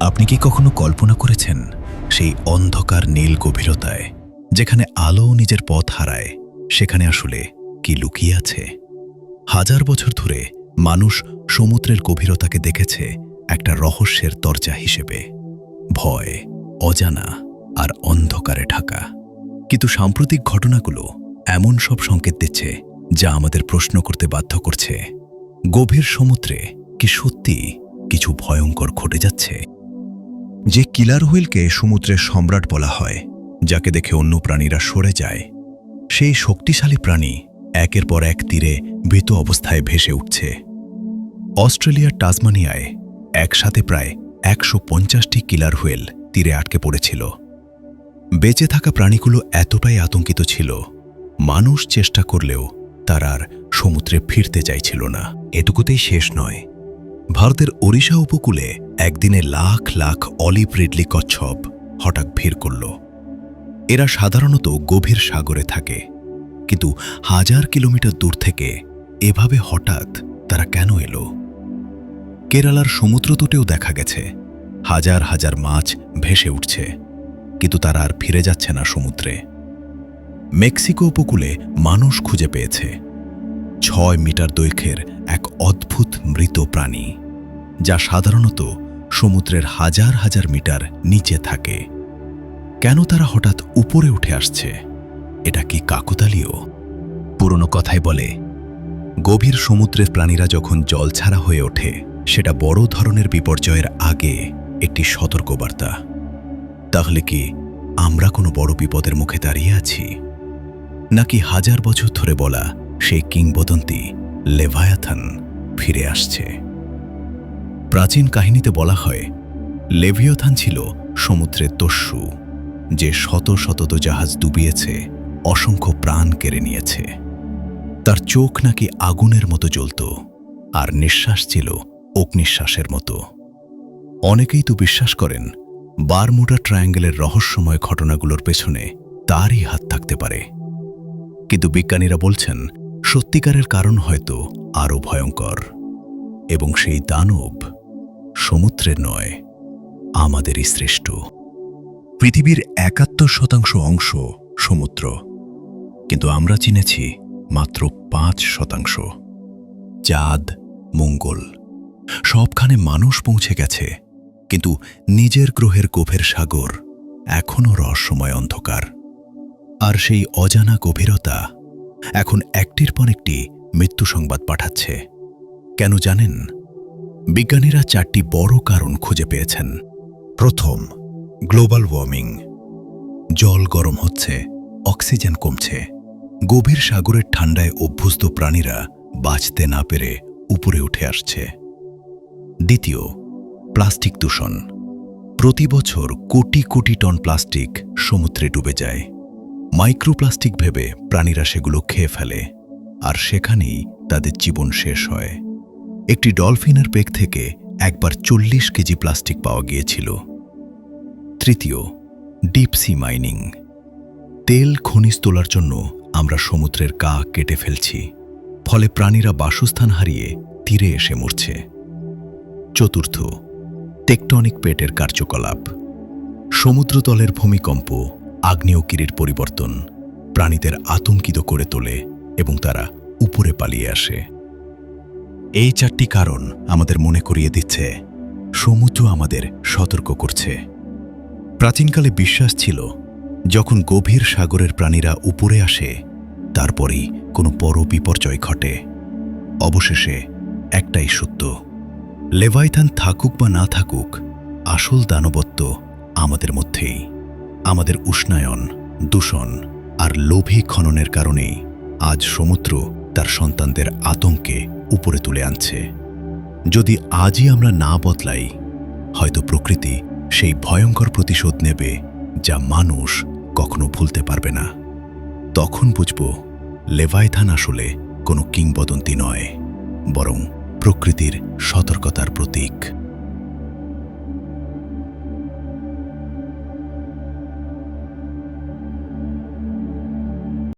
আপনি কি কখনো কল্পনা করেছেন সেই অন্ধকার নীল গভীরতায়, যেখানে আলো নিজের পথ হারায়, সেখানে আসলে কি লুকিয়ে আছে? হাজার বছর ধরে মানুষ সমুদ্রের গভীরতাকে দেখেছে একটা রহস্যের দরজা হিসেবে। ভয়, অজানা আর অন্ধকারে ঢাকা। কিন্তু সাম্প্রতিক ঘটনাগুলো এমন সব সংকেত দিচ্ছে যা আমাদের প্রশ্ন করতে বাধ্য করছে, গভীর সমুদ্রে কি সত্যি কিছু ভয়ঙ্কর ঘটে যাচ্ছে? যে কিলার হুইলকে সমুদ্রের সম্রাট বলা হয়, যাকে দেখে অন্য প্রাণীরা সরে যায়, সেই শক্তিশালী প্রাণী একের পর এক তীরে ভীত অবস্থায় ভেসে উঠছে। অস্ট্রেলিয়ার টাজমানিয়ায় একসাথে প্রায় একশো পঞ্চাশটি কিলার হুইল তীরে আটকে পড়েছিল। বেঁচে থাকা প্রাণীগুলো এতটাই আতঙ্কিত ছিল, মানুষ চেষ্টা করলেও তার আর সমুদ্রে ফিরতে চাইছিল না। এটুকুতেই শেষ নয়। ভারতের ওড়িশা উপকূলে একদিনে লাখ লাখ অলিভ রিডলি কচ্ছপ হঠাৎ ভিড় করল। এরা সাধারণত গভীর সাগরে থাকে। কিন্তু হাজার কিলোমিটার দূর থেকে এভাবে হঠাৎ তারা কেন এলো? কেরালার সমুদ্রতটেও দেখা গেছে। হাজার হাজার মাছ ভেসে উঠছে। কিন্তু তারা আর ফিরে যাচ্ছে না সমুদ্রে। মেক্সিকো উপকূলে মানুষ খুঁজে পেয়েছে। ছয় মিটার দৈর্ঘ্যের এক অদ্ভুত মৃত প্রাণী, যা সাধারণত সমুদ্রের হাজার হাজার মিটার নিচে থাকে। কেন তারা হঠাৎ উপরে উঠে আসছে? এটা কি কাকতালীয়? পুরনো কথায় বলে, গভীর সমুদ্রের প্রাণীরা যখন জল ছাড়া হয়ে ওঠে, সেটা বড় ধরনের বিপর্যয়ের আগে একটি সতর্কবার্তা। তাহলে কি আমরা কোনো বড় বিপদের মুখে দাঁড়িয়ে আছি? নাকি হাজার বছর ধরে বলা সেই কিংবদন্তি লেভায়াথান ফিরে আসছে। প্রাচীন কাহিনীতে বলা হয়, লেভিয়থান ছিল সমুদ্রের তস্যু, যে শত শতত জাহাজ ডুবিয়েছে, অসংখ্য প্রাণ কেড়ে নিয়েছে। তার চোখ নাকি আগুনের মতো জ্বলত, আর নিঃশ্বাস ছিল অগ্নিশ্বাসের মতো। অনেকেই তো বিশ্বাস করেন, বারমুডা ট্রায়াঙ্গেলের রহস্যময় ঘটনাগুলোর পেছনে তারই হাত থাকতে পারে। কিন্তু বিজ্ঞানীরা বলছেন সত্যিকারের কারণ হয়তো আরও ভয়ঙ্কর। এবং সেই দানব সমুদ্রের নয়, আমাদেরই সৃষ্ট পৃথিবীর একাত্তর শতাংশ অংশ সমুদ্র, কিন্তু আমরা চিনেছি মাত্র পাঁচ শতাংশ। চাঁদ, মঙ্গল, সবখানে মানুষ পৌঁছে গেছে, কিন্তু নিজের গ্রহের গভীর সাগর এখনও রহস্যময় অন্ধকার। আর সেই অজানা গভীরতা এখন একটির পর একটি মৃত্যু সংবাদ পাঠাচ্ছে। কেন জানেন? বিজ্ঞানীরা চারটি বড় কারণ খুঁজে পেয়েছেন। প্রথম, গ্লোবাল ওয়ার্মিং। জল গরম হচ্ছে, অক্সিজেন কমছে। গভীর সাগরের ঠান্ডায় অভ্যস্ত প্রাণীরা বাঁচতে না পেরে উপরে উঠে আসছে। দ্বিতীয়, প্লাস্টিক দূষণ। প্রতি বছর কোটি কোটি টন প্লাস্টিক সমুদ্রে ডুবে যায়। মাইক্রোপ্লাস্টিক ভেবে প্রাণীরা সেগুলো খেয়ে ফেলে, আর সেখানেই তাদের জীবন শেষ হয়। একটি ডলফিনের পেক থেকে একবার চল্লিশ কেজি প্লাস্টিক পাওয়া গিয়েছিল। তৃতীয়, ডিপ সি মাইনিং। তেল খনিজ তোলার জন্য আমরা সমুদ্রের কা কেটে ফেলছি, ফলে প্রাণীরা বাসস্থান হারিয়ে তীরে এসে মরছে। চতুর্থ, টেকটনিক পেটের কার্যকলাপ। সমুদ্রতলের ভূমিকম্প আগ্নেয়গিরির পরিবর্তন প্রাণীদের আতঙ্কিত করে তোলে এবং তারা উপরে পালিয়ে আসে। এই চারটি কারণ আমাদের মনে করিয়ে দিচ্ছে, সমুদ্র আমাদের সতর্ক করছে। প্রাচীনকালে বিশ্বাস ছিল, যখন গভীর সাগরের প্রাণীরা উপরে আসে, তারপরেই কোনো বড় বিপর্যয় ঘটে। অবশেষে একটাই সত্য, লেভাইথান থাকুক বা না থাকুক, আসল দানবত্ব আমাদের মধ্যেই। আমাদের উষ্ণায়ন, দূষণ আর লোভী খননের কারণেই আজ সমুদ্র তার সন্তানদের আতঙ্কে উপরে তুলে আনছে। যদি আজই আমরা না বদলাই, হয়তো প্রকৃতি সেই ভয়ঙ্কর প্রতিশোধ নেবে যা মানুষ কখনো ভুলতে পারবে না। তখন বুঝব লেভাইথান আসলে কোনো কিংবদন্তি নয়, বরং প্রকৃতির সতর্কতার প্রতীক।